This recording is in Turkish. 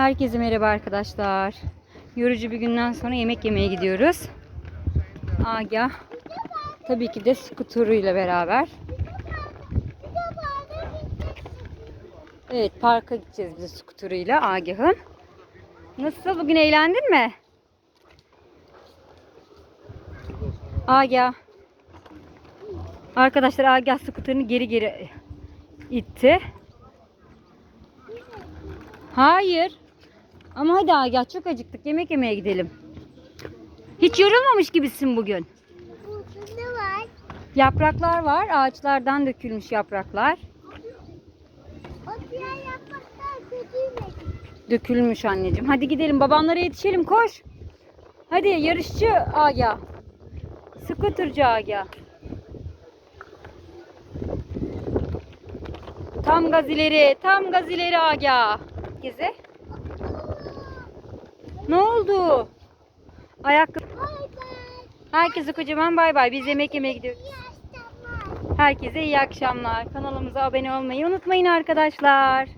Herkese merhaba arkadaşlar. Yorucu bir günden sonra yemek yemeye gidiyoruz. Agah tabii ki de skuturuyla beraber. Evet parka gideceğiz biz skuturuyla Agah'ın. Nasıl bugün eğlendin mi? Agah. Arkadaşlar Agah skuterını geri geri itti. Hayır. Ama hadi Agah çok acıktık. Yemek yemeye gidelim. Hiç yorulmamış gibisin bugün. Burada ne var? Yapraklar var. Ağaçlardan dökülmüş yapraklar. O diğer yapraklar kötüymüş. Dökülmüş anneciğim. Hadi gidelim. Babamlara yetişelim. Koş. Hadi yarışçı Agah. Skuterci Agah. Tam gaz ileri. Tam gaz ileri Agah. Geze. Oldu? Ayakkabı. Herkese kocaman bay bay. Biz yemek yemeye gidiyoruz. Herkese iyi akşamlar. Kanalımıza abone olmayı unutmayın arkadaşlar.